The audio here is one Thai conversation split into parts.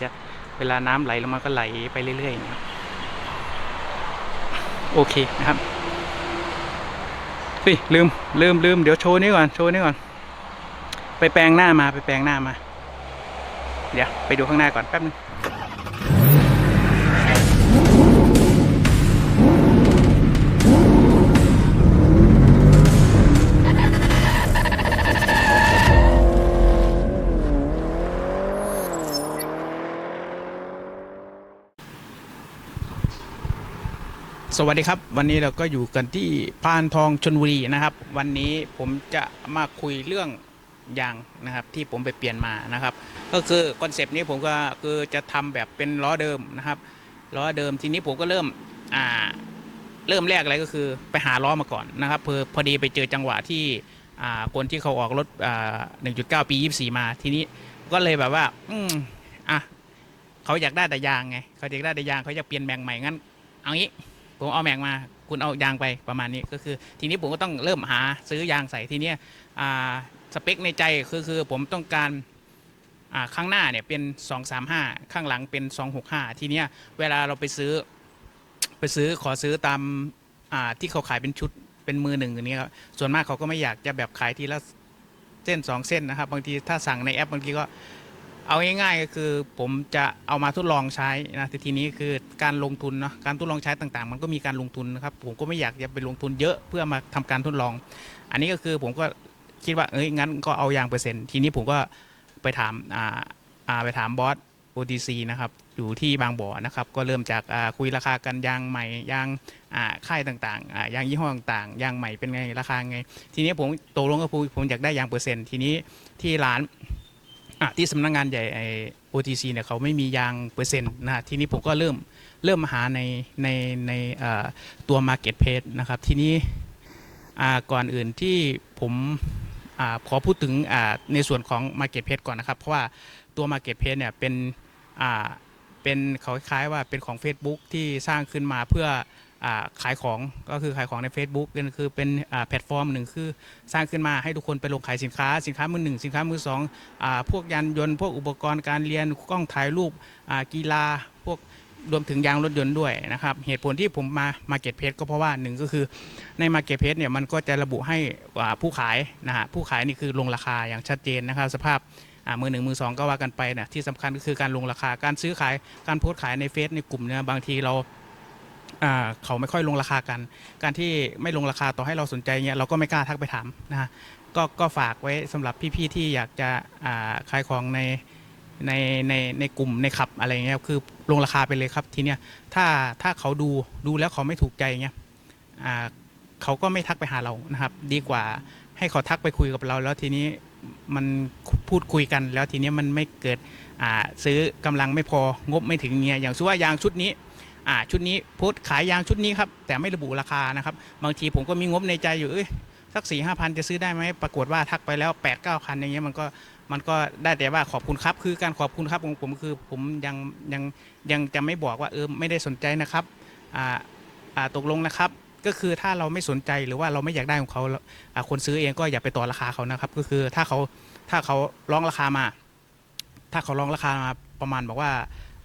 จะเวลาน้ำไหลลงมาก็ไหลไปเรื่อยๆนะโอเคนะครับสิลืมลืมลืมเดี๋ยวโชว์นี้ก่อนโชว์นี้ก่อน ไปแปลงหน้ามาไปแปลงหน้ามา เดี๋ยวไปดูข้างหน้าก่อนแป๊บนึง สวัสดีครับ วันนี้เราก็อยู่กันที่พานทองชนบุรีนะครับ วันนี้ผมจะมาคุยเรื่องยางนะครับที่ผมไปเปลี่ยนมานะครับ ก็คือคอนเซปต์นี้ผมก็คือจะทำแบบเป็นล้อเดิมนะครับล้อเดิมทีนี้ผมก็เริ่มอ่าเริ่มแรกอะไรก็คือไปหาล้อมาก่อนนะครับพอพอดีไปเจอจังหวะที่อ่าคนที่เขาออกรถอ่า1.9ปี24มาทีนี้ก็เลยแบบว่า อืมอะเขาอยากได้แต่ยางไงเขาอยากได้แต่ยางเขาอยากเปลี่ยนแบ่งใหม่งั้นเอางี้ ผมเอาแม็กมา คุณเอายางไปประมาณนี้ก็คือ ทีนี้ผมก็ต้องเริ่มหาซื้อยางใส่ทีเนี้ยอ่าสเปคในใจคือคือผมต้องการอ่าข้างหน้าเนี่ยเป็น 235 ข้างหลังเป็น 265 ทีเนี้ยเวลาเราไปซื้อไปซื้อขอซื้อตามอ่าที่เขาขายเป็นชุดเป็นมือหนึ่งอย่างนี้ครับส่วนมากเขาก็ไม่อยากจะแบบขายทีละเส้น 2 เส้นนะครับ บางทีถ้าสั่งในแอปบางทีก็ เอาง่ายๆก็คือผมจะเอามาทดลองใช้นะแต่ทีนี้คือการลงทุนเนาะการทดลองใช้ต่างๆ มันก็มีการลงทุนนะครับผมก็ไม่อยากจะไปลงทุนเยอะเพื่อมาทำการทดลอง อันนี้ก็คือผมก็คิดว่าเอ้ยงั้นก็เอายางเปอร์เซ็นต์ทีนี้ผมก็ไปถามอ่าอ่าไปถามบอส OTC นะครับอยู่ที่บางบ่อนะครับก็เริ่มจากคุยราคากันยางใหม่ยางค่ายต่างๆยางยี่ห้อต่างๆยางใหม่เป็นไงราคาไง ทีนี้ผมตกลงกับผมอยากได้ยางเปอร์เซ็นต์ทีนี้ที่ร้าน อะที่สำนักงานใหญ่ไอ OTC เนี่ยเขาไม่มียางเปอร์เซ็นต์นะฮะทีนี้ผมก็เริ่มเริ่มมาหาในในในเอ่อตัว Market p a c e นะครับ ทีนี้อ่าก่อนอื่นที่ผมอาขอพูดถึงอ่าในส่วนของ Market p a c e ก่อนนะครับ เพราะว่าตัว Market p a c e เนี่ยเป็นอ่าเป็นเขาคล้ายๆว่าเป็นของ Facebook ที่สร้างขึ้นมาเพื่อ ขายของก็คือขายของใน Facebook นั่นคือเป็นแพลตฟอร์มหนึ่งคือสร้างขึ้นมาให้ทุกคนไปลงขายสินค้า สินค้ามือหนึ่งสินค้ามือสองอพวกยานยนต์พวกอุปกรณ์การเรียนกล้องถ่ายรูปกีฬาพวกรวมถึงยางรถยนต์ด้วยนะครับ เหตุผลที่ผมมา Market p a c e ก็เพราะว่าหนึ่งก็คือใน Market p a c e เนี่ยมันก็จะระบุให้ผู้ขายนะฮะผู้ขายนี่คือลงราคาอย่างชัดเจนนะครับ สภาพมือหนึ่งมือสองก็ว่ากันไปนะที่สำคัญก็คือการลงราคาการซื้อขายการโพสต์ขายในเฟซในกลุ่มเนี่ยบางทีเรา อ่าเขาไม่ค่อยลงราคากัน การที่ไม่ลงราคาต่อให้เราสนใจเนี่ยเราก็ไม่กล้าทักไปถามนะฮะก็ก็ฝากไว้สำหรับพี่ๆที่อยากจะอ่าขายของในในในในกลุ่มในขับอะไรเงี้ยคือลงราคาไปเลยครับทีเนี้ยถ้าถ้าเขาดูดูแล้วเขาไม่ถูกใจเงี้ยอ่าเขาก็ไม่ทักไปหาเรานะครับ ดีกว่าให้เขาทักไปคุยกับเรา แล้วทีนี้มันพูดคุยกันแล้วทีนี้มันไม่เกิดอ่าซื้อกำลังไม่พองบไม่ถึงเงี้ยอย่างเช่นว่ายางชุดนี้ อ่าชุดนี้โพสต์ขายยางชุดนี้ครับแต่ไม่ระบุราคานะครับ บางทีผมก็มีงบในใจอยู่เอ้ยสักสี่ห้าพันจะซื้อได้ไหมปรากฏว่าทักไปแล้ว8ปดเก้าพันอย่างเงี้ยมันก็มันก็ได้แต่ว่าขอบคุณครับ คือการขอบคุณครับของผมคือผมยังยังยังจะไม่บอกว่าเออไม่ได้สนใจนะครับอ่าอ่าตกลงนะครับ ก็คือถ้าเราไม่สนใจหรือว่าเราไม่อยากได้ของเขาอ่าคนซื้อเองก็อย่าไปต่อราคาเขานะครับ ก็คือถ้าเขาถ้าเขาร้องราคามา ถ้าเขาร้องราคามาประมาณบอกว่า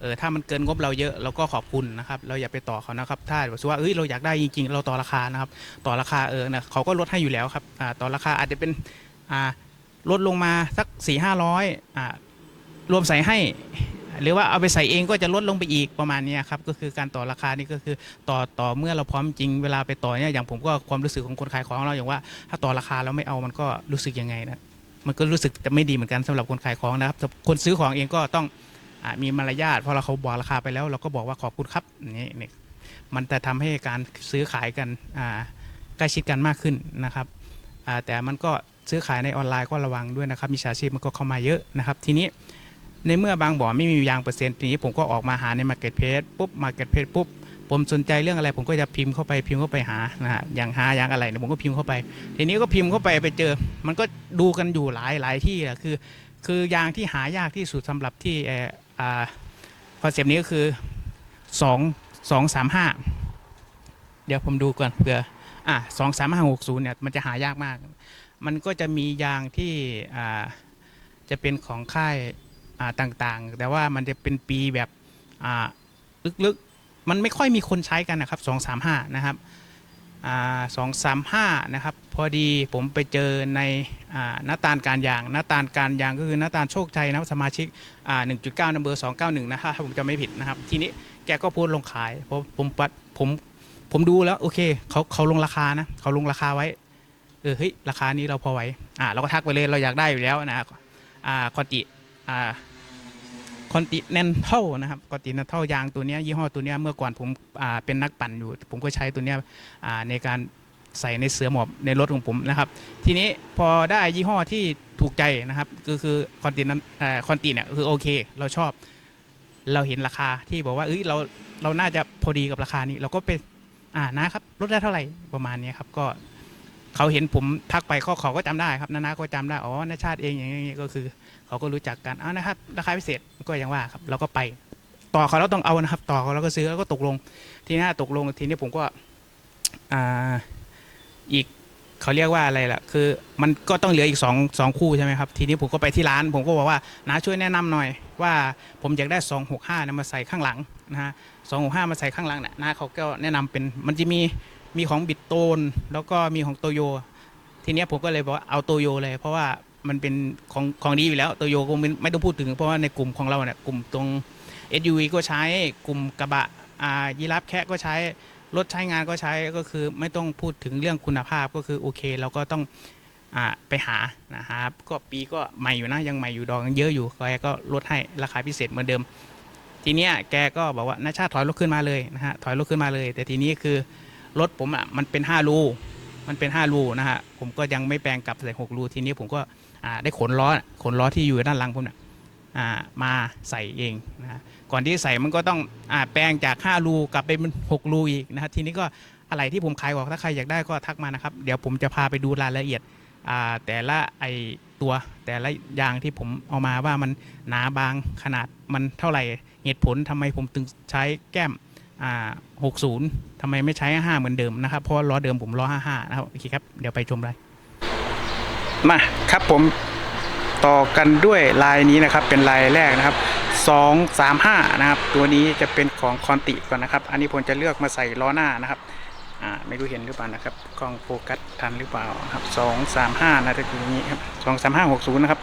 เออถ้ามันเกินงบเราเยอะเราก็ขอบคุณนะครับ เราอย่าไปต่อเขานะครับ ถ้าแบบว่าเอ้ยเราอยากได้จริง ๆ เราต่อราคานะครับ ต่อราคาเออนะเขาก็ลดให้อยู่แล้วครับอ่าต่อราคาอาจจะเป็นอ่าลดลงมาสักสี่ห้าร้อยอ่ารวมใส่ให้ หรือว่าเอาไปใส่เองก็จะลดลงไปอีกประมาณนี้ครับก็คือการต่อราคานี่ก็คือต่อต่อเมื่อเราพร้อมจริงเวลาไปต่อเนี่ยอย่างผมก็ความรู้สึกของคนขายของเราอย่างว่า ถ้าต่อราคาแล้วไม่เอามันก็รู้สึกยังไงนะมันก็รู้สึกจะไม่ดีเหมือนกันสำหรับคนขายของนะครับคนซื้อของเองก็ต้อง มีมารยาทพอเราเขาบอกราคาไปแล้ว เราก็บอกว่าขอบคุณครับนี่นี่มันจะทำให้การซื้อขายกันใกล้ชิดกันมากขึ้นนะครับแต่มันก็ซื้อขายในออนไลน์ก็ระวังด้วยนะครับมีชาชีพมันก็เข้ามาเยอะนะครับ ทีนี้ในเมื่อบางบ่อไม่มียางเปอร์เซ็นต์ทีนี้ผมก็ออกมาหาใน Market p l a c e ปุ๊บ Market p l a c e ปุ๊บ ผมสนใจเรื่องอะไร ผมก็จะพิมพ์เข้าไปพิมพ์เข้าไปหานะฮะอย่างหาอย่างอะไรเนี่ยผมก็พิมพ์เข้าไป ทีนี้ก็พิมพ์เข้าไปไปเจอ มันก็ดูกันอยู่หลายหลายที่อะคือ คือยางที่หายากที่สุดสำหรับที่ คอนเซปต์นี้ก็คือสองสองสามห้าเดี๋ยวผมดูก่อนเผื่ออะสองสามห้าหกศูนย์เนี่ยมันจะหายากมาก มันก็จะมียางที่อ่าจะเป็นของค่ายอ่าต่างๆ แต่ว่ามันจะเป็นปีแบบอ่าลึกๆ มันไม่ค่อยมีคนใช้กันนะครับสองสามห้านะครับ สองสามห้านะครับพอดีผมไปเจอในหน้าตาลการยางหน้าตาลการยางก็คือหน้าตาลโชคชัยนะครับสมาชิกหนึ่งจุดเก้านัมเบอร์สองเก้าหนึ่งนะครับถ้าผมจะไม่ผิดนะครับ ทีนี้แกก็โพสลงขายเพราะผมปัดผมผมดูแล้วโอเคเขาเขาลงราคานะเขาลงราคาไว้เออเฮ้ยราคานี้เราพอไหวอ่าเราก็ทักไปเลยเราอยากได้อยู่แล้วนะครับอ่าคอนติอ่า คอนติแนนเท่านะครับคอนติแนนเท่ายางตัวนี้ยี่ห้อตัวนี้เมื่อก่อนผมเป็นนักปั่นอยู่ ผมก็ใช้ตัวนี้ในการใส่ในเสือหมอบในรถของผมนะครับ ทีนี้พอได้ยี่ห้อที่ถูกใจนะครับ ก็คือคอนตินั้นคอนติเนี่ยคือโอเค เราชอบเราเห็นราคาที่บอกว่าเอ้ยเราเราน่าจะพอดีกับราคานี้ เราก็ไปอ่านะครับลดได้เท่าไหร่ประมาณนี้ครับก็เขาเห็นผมทักไปเขาเขาก็จำได้ครับนานาก็จำได้อ๋อนาชาติเองอย่างนี้ก็คือ เขาก็รู้จักกันอ้าวนะครับ ราคาพิเศษก็ยังว่าครับเราก็ไป ต่อเขาเราต้องเอานะครับ ต่อเขาเราก็ซื้อแล้วก็ตกลง ทีนี้ตกลงทีนี้ผมก็อ่าอีกเขาเรียกว่าอะไรล่ะ คือมันก็ต้องเหลืออีกสองสองคู่ใช่ไหมครับ ทีนี้ผมก็ไปที่ร้าน ผมก็บอกว่าน้าช่วยแนะนำหน่อย ว่าผมอยากได้สองหกห้านะมาใส่ข้างหลังนะฮะสองหกห้ามาใส่ข้างหลังเนี่ยน้าเขาก็แนะนำเป็นมันจะมีมีของบิดโตน แล้วก็มีของโตโย ทีนี้ผมก็เลยบอกเอาโตโยเลย เพราะว่า มันเป็นของของดีอยู่แล้วโตโยก็ไม่ไม่ต้องพูดถึง เพราะว่าในกลุ่มของเราเนี่ยกลุ่มตรง SUV ก็ใช้กลุ่มกระบะอ่ายีราฟแคะก็ใช้รถใช้งานก็ใช้ก็คือไม่ต้องพูดถึงเรื่องคุณภาพก็คือโอเค เราก็ต้องอ่าไปหานะครับก็ปีก็ใหม่อยู่นะยังใหม่อยู่ดอกยังเยอะอยู่แกก็ลดให้ราคาพิเศษเหมือนเดิม ทีเนี้ยแกก็บอกว่านาชาติถอยรถขึ้นมาเลยนะฮะถอยรถขึ้นมาเลย แต่ทีนี้คือรถผมอะมันเป็น5รู มันเป็น 5 รูนะฮะผมก็ยังไม่แปลงกลับใส่6รูทีนี้ผมก็ได้ขนล้อขนล้อที่อยู่ด้านหลังผมเนี่ยมาใส่เองนะฮะก่อนที่ใส่มันก็ต้องอแปลงจาก 5 รูกลับไปเป็น6รูอีกนะฮะทีนี้ก็อะไรที่ผมขายออกถ้าใครอยากได้ก็ทักมานะครับเดี๋ยวผมจะพาไปดูรายละเอียดแต่ละไอตัวแต่ละยางที่ผมเอามาว่ามันหนาบางขนาดมันเท่าไหร่เหตุผลทำไมผมถึงใช้แก้ม 60ทำไมไม่ใช้ 5 เหมือนเดิมนะครับ เพราะว่าล้อเดิมผมล้อ 55 นะครับ โอเคครับ เดี๋ยวไปชมเลยมาครับผมต่อกันด้วยลายนี้นะครับ เป็นลายแรกนะครับ 235 นะครับ ตัวนี้จะเป็นของคอนติก่อนนะครับ อันนี้ผมจะเลือกมาใส่ล้อหน้านะครับ่าไม่รู้เห็นหรือเปล่านะครับกล้องโฟกัสทันหรือเปล่าครับ235นะตะกี้นี้ครับ235 60นะครับ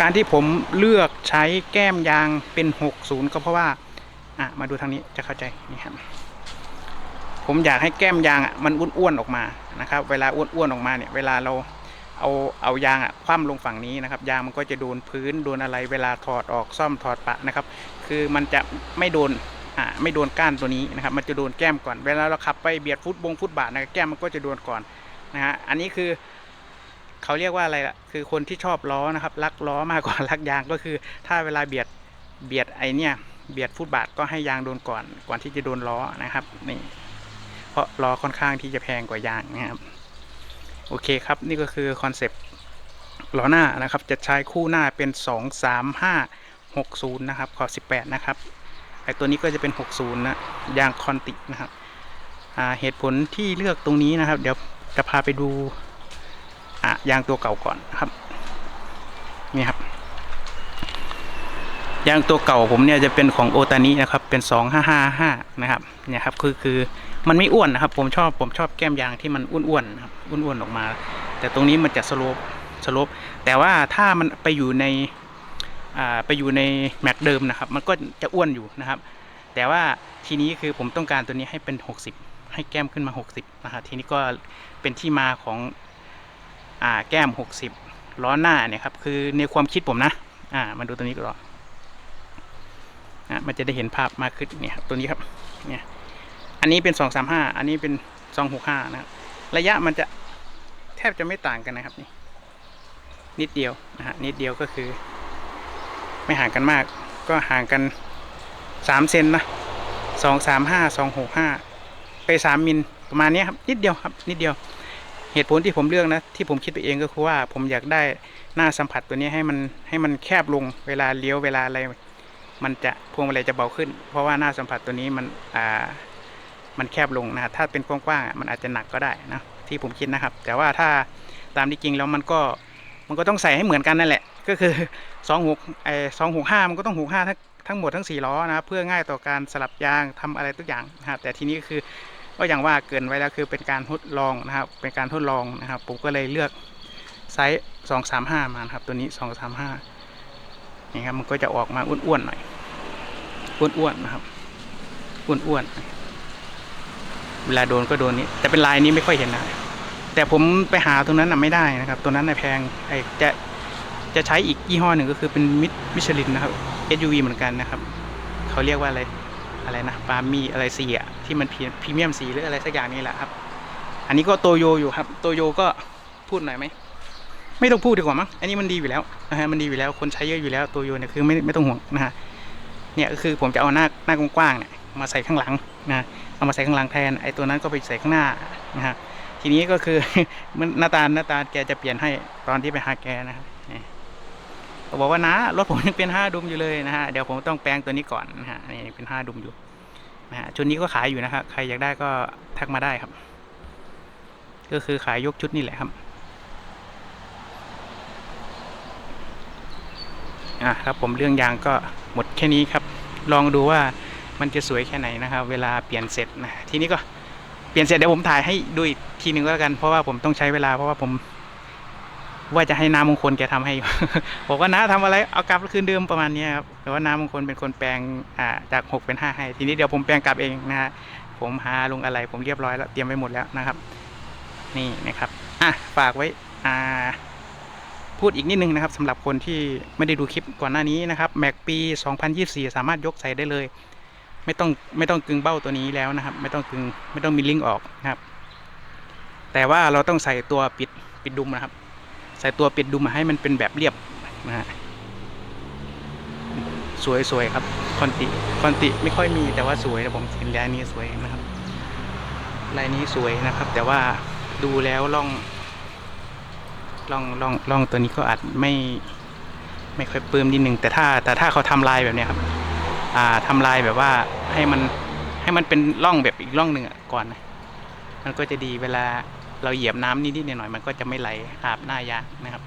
การที่ผมเลือกใช้แก้มยางเป็น60ก็เพราะว่า อะมาดูทางนี้จะเข้าใจนี่ครับผมอยากให้แก้มยางอะมันอ้วนๆออกมานะครับ เวลาอ้วนๆออกมาเนี่ย เวลาเราเอาเอายางอะคว่ำลงฝั่งนี้นะครับ ยางมันก็จะโดนพื้นโดนอะไรเวลาถอดออกซ่อมถอดปะนะครับ คือมันจะไม่โดนอ่าไม่โดนก้านตัวนี้นะครับ มันจะโดนแก้มก่อน เวลาเราขับไปเบียดฟุตบงฟุตบาทนะแก้มมันก็จะโดนก่อนนะฮะอันนี้คือเขาเรียกว่าอะไรล่ะคือคนที่ชอบล้อนะครับรักล้อมากกว่ารักยางก็คือ ถ้าเวลาเบียดเบียดไอเนี่ย เบียดฟุตบาทก็ให้ยางโดนก่อนก่อนที่จะโดนล้อนะครับนี่เพราะล้อค่อนข้างที่จะแพงกว่ายางนะครับโอเคครับนี่ก็คือคอนเซปต์ล้อหน้านะครับ จะใช้คู่หน้าเป็น 2 3 5 6 0 นะครับขอบ18 นะครับไอตัวนี้ก็จะเป็น 60 นะยางคอนตินะครับเหตุผลที่เลือกตรงนี้นะครับ เดี๋ยวจะพาไปดูยางตัวเก่าก่อนครับนี่ครับ ยางตัวเก่าผมเนี่ยจะเป็นของโอตานินะครับเป็น 2555 นะครับเนี่ยครับคือคือมันไม่อ้วนนะครับ ผมชอบผมชอบแก้มยางที่มันอ้วนๆนะครับอ้วนๆออกมา แต่ตรงนี้มันจะสโลปสโลปแต่ว่าถ้ามันไปอยู่ในอ่าไปอยู่ในแม็กเดิมนะครับ มันก็จะอ้วนอยู่นะครับ แต่ว่าทีนี้คือผมต้องการตัวนี้ให้เป็น 60 ให้แก้มขึ้นมา 60นะครับทีนี้ก็เป็นที่มาของอ่าแก้ม 60 ล้อหน้าเนี่ยครับคือในความคิดผมนะ อ่ามาดูตัวนี้ก่อ นะมันจะได้เห็นภาพมากขึ้นเนี่ยครับตัวนี้ครับเนี่ยอันนี้เป็นสองสามห้าอันนี้เป็นสองหกห้านะครับระยะมันจะแทบจะไม่ต่างกันนะครับนี่นิดเดียวนะฮะนิดเดียวก็คือ ไม่ห่างกันมาก ก็ห่างกันสามเซนนะสองสามห้าสองหกห้าไปสามมิลประมาณนี้ครับนิดเดียวครับนิดเดียว เหตุผลที่ผมเลือกนะที่ผมคิดไปเองก็คือว่าผมอยากได้หน้าสัมผัสตัวนี้ให้มันให้มันแคบลงเวลาเลี้ยวเวลาอะไร มันจะพวงมาลัยจะเบาขึ้น เพราะว่าหน้าสัมผัสตัวนี้มันอ่ามันแคบลงนะถ้าเป็นกว้างๆมันอาจจะหนักก็ได้นะที่ผมคิดนะครับ แต่ว่าถ้าตามที่จริงแล้วมันก็มันก็ต้องใส่ให้เหมือนกันนั่นแหละ ก็คือสองหกไอสองหกห้ามันก็ต้องหกห้าทั้งทั้งหมดทั้งสี่ล้อนะเพื่อง่ายต่อการสลับยางทำอะไรทุกอย่างนะครับแต่ทีนี้ก็คือก็อย่างว่าเกินไว้แล้วคือเป็นการทดลองนะครับ เป็นการทดลองนะครับ ผมก็เลยเลือกไซส์สองสามห้ามานะครับตัวนี้สองสามห้านี่ครับมันก็จะออกมาอ้วนๆหน่อย อ้วนๆนะครับอ้วนๆเวลาโดนก็โดนนี้ แต่เป็นลายนี้ไม่ค่อยเห็นนะแต่ผมไปหาตรงนั้นน่ะไม่ได้นะครับ ตัวนั้นน่ะแพงไอ้จะจะใช้อีกยี่ห้อหนึ่งก็คือเป็นมิมิชลินนะครับ SUV เหมือนกันนะครับ เขาเรียกว่าอะไรอะไรนะปามีอะไรสีอะที่มันพรีเมียมสีหรืออะไรสักอย่างนี่แหละครับ อันนี้ก็โตโยอยู่ครับ โตโยก็พูดหน่อยไหมไม่ต้องพูดดีกว่ามั้งอันนี้มันดีอยู่แล้วนะฮะมันดีอยู่แล้วคนใช้เยอะอยู่แล้วโตโยเนี่ยคือไม่ไม่ต้องห่วงนะฮะ เนี่ยก็คือผมจะเอาหน้าหน้ากว้างๆเนี่ยมาใส่ข้างหลังนะเอามาใส่ข้างหลังแทนไอ้ตัวนั้นก็ไปใส่ข้างหน้านะฮะทีนี้ก็คือมันหน้าตาหน้าตาแกจะเปลี่ยนให้ตอนที่ไปหาแกนะครับนี่ก็บอกว่านะรถผมยังเป็นห้าดุมอยู่เลยนะฮะเดี๋ยวผมต้องแปลงตัวนี้ก่อนนะฮะนี่เป็นห้าดุมอยู่นะฮะชุดนี้ก็ขายอยู่นะครับใครอยากได้ก็ทักมาได้ครับ ก็คือขายยกชุดนี่แหละครับอะครับผมเรื่องยางก็ หมดแค่นี้ครับ ลองดูว่ามันจะสวยแค่ไหนนะครับ เวลาเปลี่ยนเสร็จนะทีนี้ก็เปลี่ยนเสร็จเดี๋ยวผมถ่ายให้ดูอีกทีหนึ่งก็แล้วกัน เพราะว่าผมต้องใช้เวลาเพราะว่าผม ว่าจะให้น้ามงคลแกทำให้ บอกว่าน้าทำอะไรเอากลับคืนเดิมประมาณนี้ครับแต่ว่าน้ามงคลเป็นคนแปลงอ่าจากหกเป็นห้าให้ทีนี้เดี๋ยวผมแปลงกลับเองนะฮะผมหาลงอะไร ผมเรียบร้อยแล้วเตรียมไว้หมดแล้วนะครับ นี่นะครับอะฝากไว้อ่า พูดอีกนิดนึงนะครับสำหรับคนที่ไม่ได้ดูคลิปก่อนหน้านี้นะครับแม็กปี 2024 สามารถยกใส่ได้เลย ไม่ต้องไม่ต้องกึงเบ้าตัวนี้แล้วนะครับ ไม่ต้องกึงไม่ต้องมีลิงก์ออกนะครับ แต่ว่าเราต้องใส่ตัวปิดปิดดุมนะครับ ใส่ตัวปิดดุมมาให้มันเป็นแบบเรียบนะฮะสวยสวยครับคอนติคอนติไม่ค่อยมีแต่ว่าสวยนะผมเห็นลายนี้สวยนะครับลายนี้สวยนะครับ แต่ว่าดูแล้วล่อง ล่องล่องล่องตัวนี้ก็อาจไม่ไม่ค่อยปื้มนิดนึงแต่ถ้าแต่ถ้าเขาทำลายแบบเนี้ยครับ อ่าทำลายแบบว่าให้มันให้มันเป็นร่องแบบอีกร่องหนึ่งอะก่อนนะมันก็จะดีเวลาเราเหยียบน้ำนิดๆหน่อยๆมันก็จะไม่ไหลอาบหน้ายางนะครับ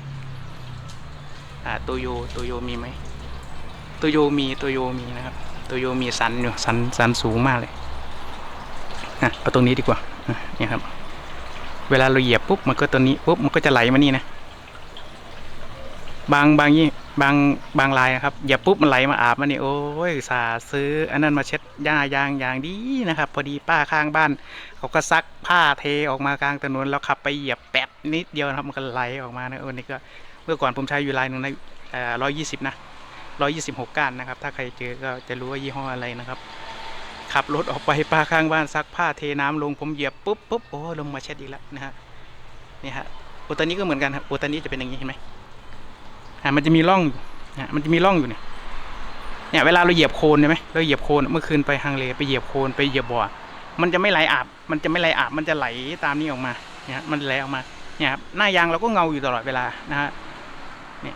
อ่าตัวโยตัวโยมีไหมตัวโยมีตัวโยมีนะครับ ตัวโยมีสันอยู่สันสันสูงมากเลยอะเอาตรงนี้ดีกว่าเนี่ยครับ เวลาเราเหยียบปุ๊บมันก็ตัวนี้ปุ๊บมันก็จะไหลมานี่นะ บางบางยี่บางบางลายนะครับอย่าปุ๊บมันไหลมาอาบมานี่โอ้ยสาซื้อ อันนั้นมาเช็ดหญ้ายางอย่างดีนะครับ พอดีป้าข้างบ้านเขาก็ซักผ้าเทออกมากลางถนนแล้วขับไปเหยียบแปดนิดเดียวนะครับมันก็ไหลออกมานะเออนี่ก็เมื่อก่อนผมใช้อยู่ลายหนึ่งในร้อยยี่สิบนะร้อยยี่สิบหกก้านนะครับ ถ้าใครเจอก็จะรู้ว่ายี่ห้ออะไรนะครับ ขับรถออกไปป้าข้างบ้านซักผ้าเทน้ำลงผมเหยียบปุ๊บปุ๊บโอ้ลงมาเช็ดอีกแล้วนะฮะนี่ฮะโอตัวนี้ก็เหมือนกันครับโอตัวนี้จะเป็นอย่างนี้เห็นไหมอะมันจะมีร่องอยู่นะมันจะมีร่องอยู่เนี่ยเนี่ยเวลาเราเหยียบโคลนใช่ไหมเราเหยียบโคลนเมื่อคืนไปฮังเลไปเหยียบโคลนไปเหยียบบ่อมันจะไม่ไหลอาบ มันจะไม่ไหลอาบ มันจะไหลตามนี้ออกมาเนี่ยมันไหลออกมาเนี่ยครับหน้ายางเราก็เงาอยู่ตลอดเวลานะฮะเนี่ย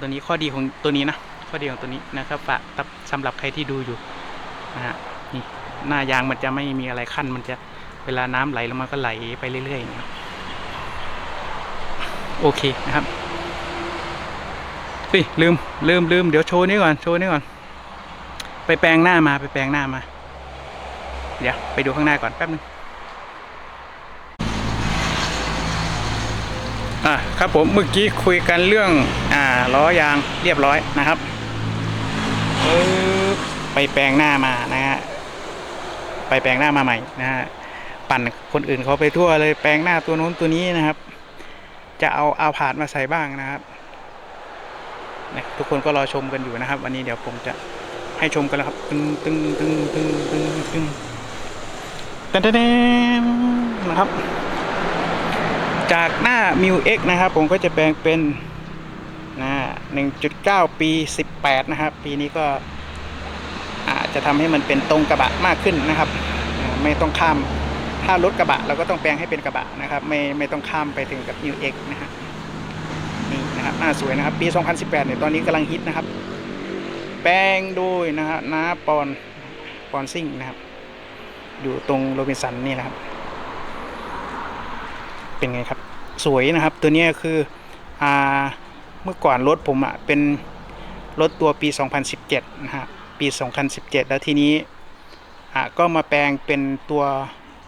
ตัวนี้ข้อดีของตัวนี้นะข้อดีของตัวนี้นะครับฝากสำหรับใครที่ดูอยู่นะฮะ นี่หน้ายางมันจะไม่มีอะไรขั้น มันจะเวลาน้ำไหลลงมาก็ไหลไปเรื่อยๆนะครับโอเคนะครับเฮ้ยลืมลืมลืมเดี๋ยวโชว์นี้ก่อนโชว์นี้ก่อน ไปแปลงหน้ามาไปแปลงหน้ามา เดี๋ยวไปดูข้างหน้าก่อนแป๊บนึงอะครับผมเมื่อกี้คุยกันเรื่องอ่าล้อยางเรียบร้อยนะครับไปแปลงหน้ามานะฮะ ไปแปลงหน้ามาใหม่นะฮะปั่นคนอื่นเขาไปทั่วเลยแปลงหน้าตัวนู้นตัวนี้นะครับ จะเอาเอาผาดมาใส่บ้างนะครับนะทุกคนก็รอชมกันอยู่นะครับ วันนี้เดี๋ยวผมจะให้ชมกันแล้วครับตึงตึงตึงตึงตึงตึงเต้นเต้นนะครับ จากหน้า m ิว X นะครับ ผมก็จะแปลงเป็นนะ1.9ปี18นะครับ ปีนี้ก็ จะทำให้มันเป็นตรงกระบะมากขึ้นนะครับ ไม่ต้องข้ามถ้ารถกระบะเราก็ต้องแปลงให้เป็นกระบะนะครับไม่ไม่ต้องข้ามไปถึงกับ m ิว X นะฮะนี่นะครับหน้าสวยนะครับ ปี 2018เนี่ยตอนนี้กำลังฮิตนะครับ แปลงโดยนะฮะน้าปอนปอนซิ่งนะครับ อยู่ตรงโรบินสันนี่นะครับ เป็นไงครับ สวยนะครับ ตัวนี้คืออ่าเมื่อก่อนรถผมอะเป็นรถตัวปี 2017 นะฮะ ปี 2017 แล้วทีนี้ก็มาแปลงเป็นตัว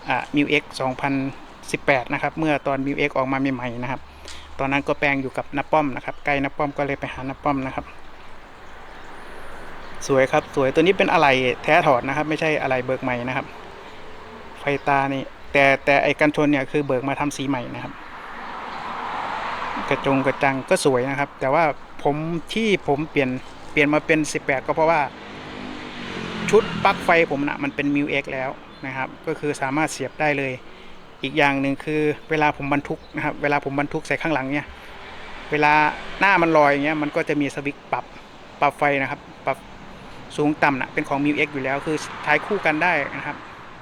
อะ m i x 2018 นะครับ เมื่อตอน m i x ออกมาใหม่ๆนะครับ ตอนนั้นก็แปลงอยู่กับน้าป้อมนะครับ ใกล้น้าป้อมก็เลยไปหาน้าป้อมนะครับ สวยครับ สวยตัวนี้เป็นอะไรแท้ถอดนะครับ ไม่ใช่อะไรเบิกใหม่นะครับ ไฟตานี่แต่แต่ไอ้กันชนเนี่ยคือเบิกมาทำสีใหม่นะครับ กระจงกระจังก็สวยนะครับ แต่ว่าผมที่ผมเปลี่ยนเปลี่ยนมาเป็น 18 ก็เพราะว่า ชุดปลั๊กไฟผมนะมันเป็น m i x แล้วนะครับ ก็คือสามารถเสียบได้เลย อีกอย่างหนึ่งคือเวลาผมบรรทุกนะครับ เวลาผมบรรทุกใส่ข้างหลังเนี่ย เวลาหน้ามันลอยอย่างเงี้ย มันก็จะมีสวิตช์ปรับ ปรับไฟนะครับ ปรับสูงต่ำนะเป็นของ m i x อยู่แล้ว คือใช้คู่กันได้นะครับ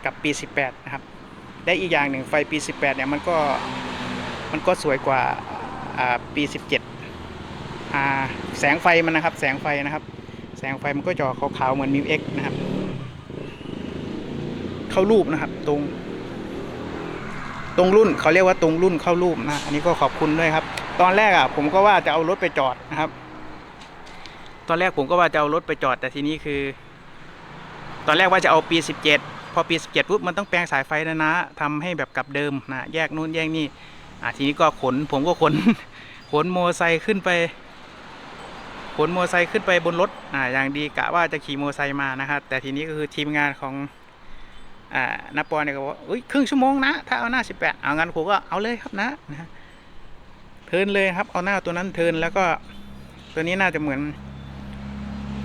กับปี 18 นะครับ และอีกอย่างหนึ่งไฟปี 18 เนี่ยมันก็ มันก็สวยกว่าปี 17 แสงไฟมันนะครับ แสงไฟนะครับ แสงไฟมันก็จะอขาวๆเหมือน m i x นะครับ เข้ารูปนะครับ ตรง ตรงรุ่นเขาเรียกว่าตรงรุ่นเข้ารูปนะ อันนี้ก็ขอบคุณด้วยครับ ตอนแรกอะ ผมก็ว่าจะเอารถไปจอดนะครับ ตอนแรกผมก็ว่าจะเอารถไปจอด แต่ทีนี้คือ ตอนแรกว่าจะเอาปี 17 พอปี 17ปุ๊บมันต้องแปลงสายไฟนะนะทำให้แบบกลับเดิมนะแยกนู่นแยกนี่อะทีนี้ก็ขน ผมก็ขนขนโมไซค์ขึ้นไป นโมอไซค์ขึ้นไปบนรถอ่าอย่างดีกะว่าจะขี่โมอไซค์มานะครับแต่ทีนี้ก็คือทีมงานของอ่านปอเนี่ยก็บอกอุ้ยครึ่งชั่วโมงนะ ถ้าเอาหน้า 18 เอางั้นผมก็เอาเลยครับนะนะเทิร์นเลยครับเอาหน้าตัวนั้นเทิร์นแล้วก็ตัวนี้น่าจะเหมือน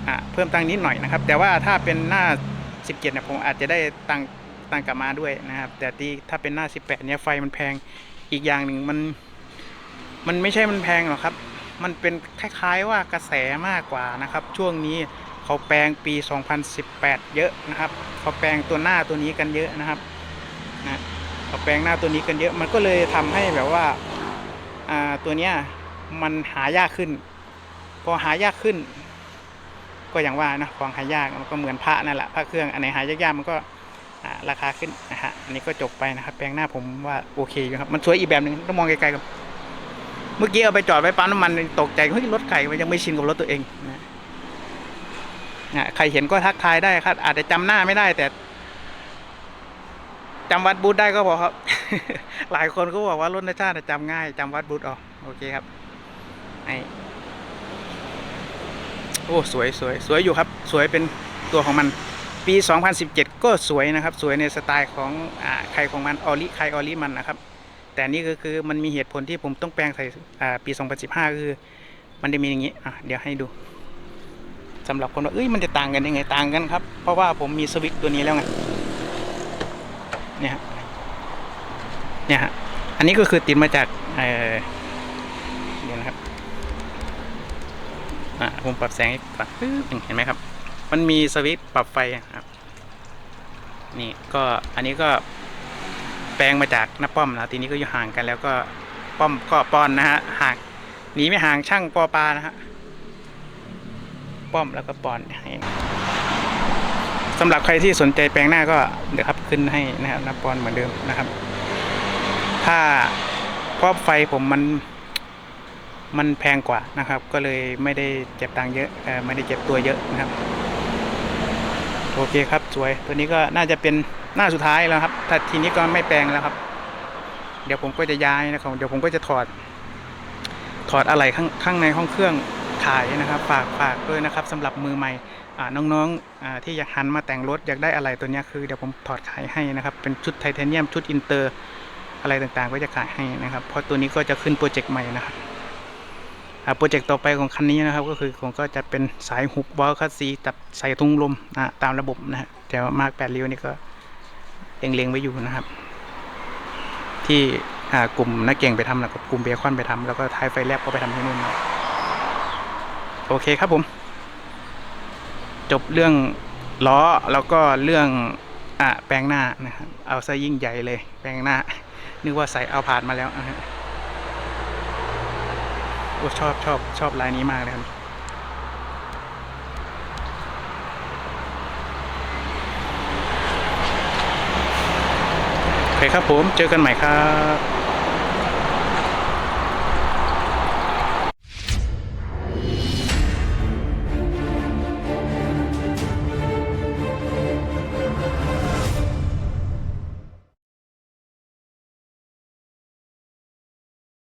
อ่าเพิ่มตังค์นิดหน่อยนะครับ แต่ว่าถ้าเป็นหน้า 17เนี่ยผมอาจจะได้ตังค์ตังค์กลับมาด้วยนะครับ แต่ที่ถ้าเป็นหน้า 18 เนี่ยไฟมันแพงอีกอย่างหนึ่งมัน มันไม่ใช่มันแพงหรอกครับ มันเป็นคล้ายๆว่ากระแสมากกว่านะครับ ช่วงนี้เขาแปลงปี 2018 เยอะนะครับเขาแปลงตัวหน้าตัวนี้กันเยอะนะครับนะเขาแปลงหน้าตัวนี้กันเยอะ มันก็เลยทำให้แบบว่าอ่าตัวเนี้ยมันหายากขึ้น พอหายากขึ้น ก็อย่างว่านะของหายากมันก็เหมือนพระนั่นแหละพระเครื่องอันไหนหายากๆมันก็ราคาขึ้นนะฮะอันนี้ก็จบไปนะครับ แปลงหน้าผมว่าโอเคอยู่ครับ มันสวยอีกแบบหนึ่งต้องมองไกลๆกับ เมื่อกี้เอาไปจอดไว้ปั๊มน้ำมันตกใจเฮ้ยรถไก่มันยังไม่ชินกับรถตัวเองนะอะใครเห็นก็ทักทายได้ครับ อาจจะจำหน้าไม่ได้แต่จำวัดบูธได้ก็พอครับ หลายคนก็บอกว่ารถในชาติจำง่ายจำวัดบูธออกโอเคครับไอโอ้สวยสวยสวยอยู่ครับ สวยเป็นตัวของมันปี 2017 ก็สวยนะครับ สวยในสไตล์ของอ่าใครของมันออลิใครออลิมันนะครับ แต่นี่ก็คือมันมีเหตุผลที่ผมต้องแปลงใส่ปี 2015 คือ มันจะมีอย่างนี้อะเดี๋ยวให้ดูสำหรับคนว่าเอ้ยมันจะต่างกันยังไงต่างกันครับ เพราะว่าผมมีสวิตตัวนี้แล้วไงเนี่ยฮะเนี่ยฮะอันนี้ก็คือติดมาจากเออเดี๋ยวนะครับอะผมปรับแสงให้ก่อนปึ๊บเห็นไหมครับ มันมีสวิตปรับไฟครับนี่ก็อันนี้ก็ แปลงมาจากน้าป้อมนะทีนี้ก็อยู่ห่างกันแล้วก็ป้อมก็ปอนนะฮะห่างหนีไม่ห่างช่างปอปลานะฮะป้อมแล้วก็ปอนให้สำหรับใครที่สนใจแปลงหน้าก็เดี๋ยวครับขึ้นให้นะครับน้าปอนเหมือนเดิมนะครับ ถ้าเพราะไฟผมมันมันแพงกว่านะครับ ก็เลยไม่ได้เจ็บตังค์เยอะไม่ได้เจ็บตัวเยอะนะครับ โอเคครับสวย ตัวนี้ก็น่าจะเป็น หน้าสุดท้ายแล้วครับถ้าทีนี้ก็ไม่แปลงแล้วครับ เดี๋ยวผมก็จะย้ายนะครับ เดี๋ยวผมก็จะถอด ถอดอะไรข้างข้างในห้องเครื่องขายนะครับ ฝากฝากด้วยนะครับสำหรับมือใหม่น้องๆที่อยากหันมาแต่งรถอยากได้อะไรตัวนี้คือเดี๋ยวผมถอดขายให้นะครับ เป็นชุดไทเทเนียมชุดอินเตอร์อะไรต่างๆ ก็จะขายให้นะครับ เพราะตัวนี้ก็จะขึ้นโปรเจกต์ใหม่นะครับโปรเจกต์ต่อไปของคันนี้นะครับ ก็คือผมก็จะเป็นสายหุบวอลคัสซีตับใส่ทุงลมตามระบบนะฮะแต่ว่ามาร์กแปดริ้วนี่ก็ เล็งๆไว้อยู่นะครับ ที่อ่ากลุ่มนักเก่งไปทำแล้วกับกลุ่มเบคอนไปทำแล้วก็ท้ายไฟแลบก็ไปทำที่นู่นโอเคครับผม จบเรื่องล้อแล้วก็เรื่องอ่าแปลงหน้านะครับเอาซะยิ่งใหญ่เลย แปลงหน้า นึกว่าใส่เอาผ่านมาแล้วโอ้ชอบชอบชอบลายนี้มากเลยครับโอเค ครับผม เจอกันใหม่ครับ